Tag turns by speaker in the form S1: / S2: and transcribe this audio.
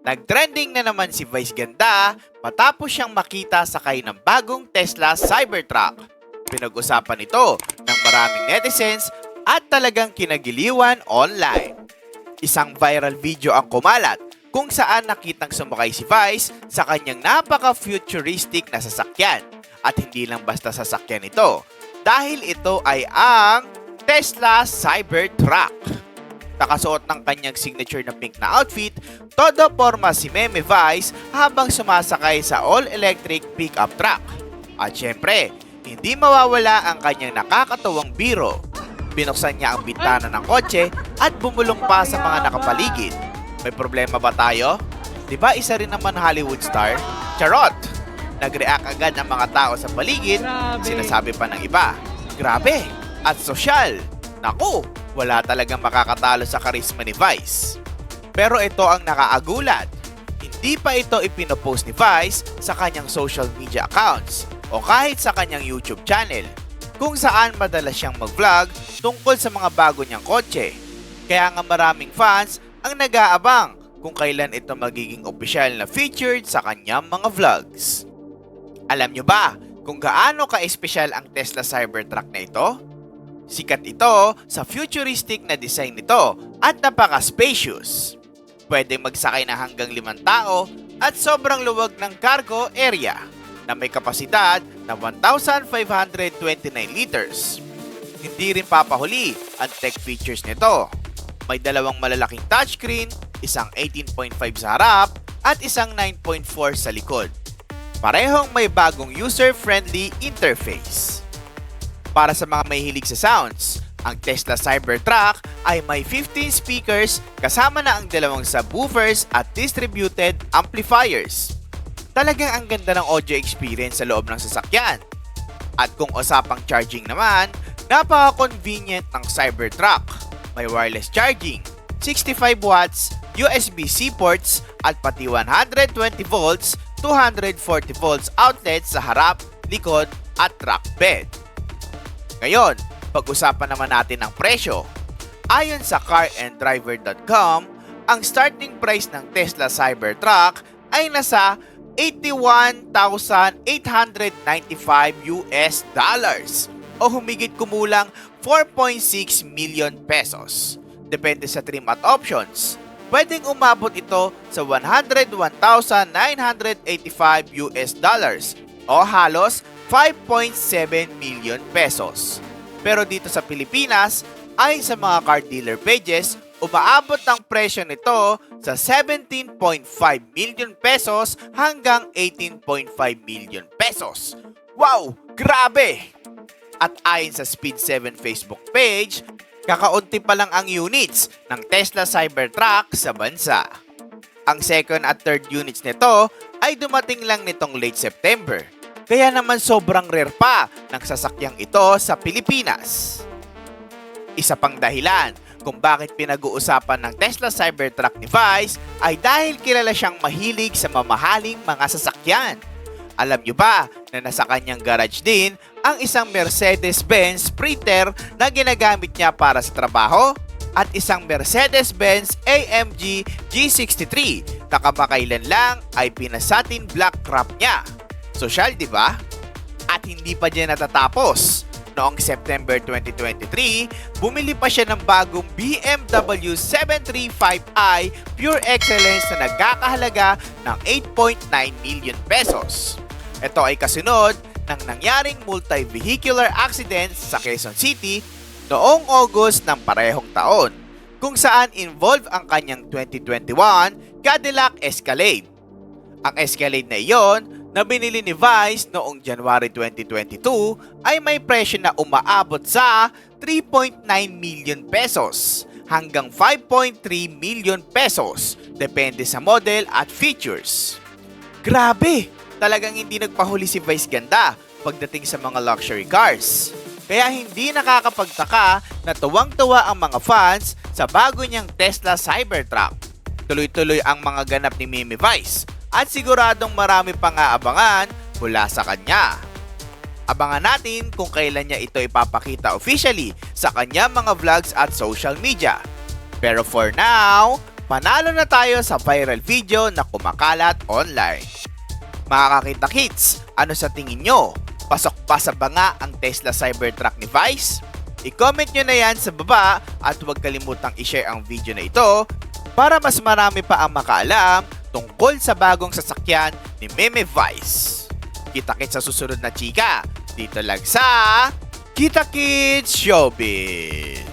S1: Nagtrending na naman si Vice Ganda matapos siyang makita sakay ng bagong Tesla Cybertruck. Pinag-usapan ito ng maraming netizens at talagang kinagiliwan online. Isang viral video ang kumalat kung saan nakitang sumakay si Vice sa kanyang napaka-futuristic na sasakyan. At hindi lang basta sasakyan ito, dahil ito ay ang Tesla Cybertruck. Nakasuot ng kanyang signature na pink na outfit, todo forma si Meme Vice habang sumasakay sa all-electric pickup truck. At syempre, hindi mawawala ang kanyang nakakatuwang biro. Binuksan niya ang bintana ng kotse at bumulong pa sa mga nakapaligid. May problema ba tayo? Di ba isa rin naman Hollywood star? Charot! Nag-react agad ang mga tao sa paligid, sinasabi pa ng iba. Grabe! At sosyal! Naku! Wala talagang makakatalo sa karisma ni Vice. Pero ito ang nakaagulat. Hindi pa ito ipinopost ni Vice sa kanyang social media accounts o kahit sa kanyang YouTube channel kung saan madalas siyang mag-vlog tungkol sa mga bago niyang kotse. Kaya nga maraming fans ang nag-aabang kung kailan ito magiging opisyal na featured sa kanyang mga vlogs. Alam nyo ba kung gaano ka-espesyal ang Tesla Cybertruck na ito? Sikat ito sa futuristic na design nito at napaka-spacious. Pwedeng magsakay na hanggang limang tao at sobrang luwag ng cargo area na may kapasidad na 1,529 liters. Hindi rin papahuli ang tech features nito. May dalawang malalaking touchscreen, isang 18.5 sa harap at isang 9.4 sa likod. Parehong may bagong user-friendly interface. Para sa mga may hilig sa sounds, ang Tesla Cybertruck ay may 15 speakers kasama na ang dalawang subwoofers at distributed amplifiers. Talagang ang ganda ng audio experience sa loob ng sasakyan. At kung usapang charging naman, napaka-convenient ng Cybertruck. May wireless charging, 65 watts, USB-C ports at pati 120 volts, 240 volts outlets sa harap, likod at truck bed. Ngayon, pag-usapan naman natin ang presyo. Ayon sa caranddriver.com, ang starting price ng Tesla Cybertruck ay nasa 81,895 US dollars o humigit kumulang 4.6 million pesos. Depende sa trim at options. Pwedeng umabot ito sa 101,985 US dollars o halos 5.7 million pesos. Pero dito sa Pilipinas, ay sa mga car dealer pages, umaabot ang presyo nito sa 17.5 million pesos hanggang 18.5 million pesos. Wow! Grabe! At ayon sa Speed7 Facebook page, kakaunti pa lang ang units ng Tesla Cybertruck sa bansa. Ang second at third units nito ay dumating lang nitong late September. Kaya naman sobrang rare pa ng sasakyang ito sa Pilipinas. Isa pang dahilan kung bakit pinag-uusapan ng Tesla Cybertruck ni Vice ay dahil kilala siyang mahilig sa mamahaling mga sasakyan. Alam nyo ba na nasa kanyang garage din ang isang Mercedes-Benz Sprinter na ginagamit niya para sa trabaho? At isang Mercedes-Benz AMG G63 na kamakailan lang ay pinasatin black wrap niya. Sosyal, di ba? At hindi pa dyan natatapos. Noong September 2023, bumili pa siya ng bagong BMW 735i Pure Excellence na nagkakahalaga ng 8.9 million pesos. Ito ay kasunod ng nangyaring multi-vehicular accident sa Quezon City noong August ng parehong taon kung saan involved ang kanyang 2021 Cadillac Escalade. Ang Escalade na iyon na binili ni Vice noong January 2022 ay may presyo na umaabot sa 3.9 million pesos hanggang 5.3 million pesos depende sa model at features. Grabe! Talagang hindi nagpahuli si Vice Ganda pagdating sa mga luxury cars. Kaya hindi nakakapagtaka na tuwang-tuwa ang mga fans sa bago niyang Tesla Cybertruck. Tuloy-tuloy ang mga ganap ni Mimi Vice at siguradong marami pang aabangan mula sa kanya. Abangan natin kung kailan niya ito ipapakita officially sa kanya mga vlogs at social media. Pero for now, panalo na tayo sa viral video na kumakalat online. Mga kakita kids, ano sa tingin nyo? Pasok pa sa banga ang Tesla Cybertruck ni Vice? I-comment nyo na yan sa baba at huwag kalimutang i-share ang video na ito para mas marami pa ang makaalam tungkol sa bagong sasakyan ni Meme Vice. Kita-kits sa susunod na chika dito lang sa Kita Kids Showbiz.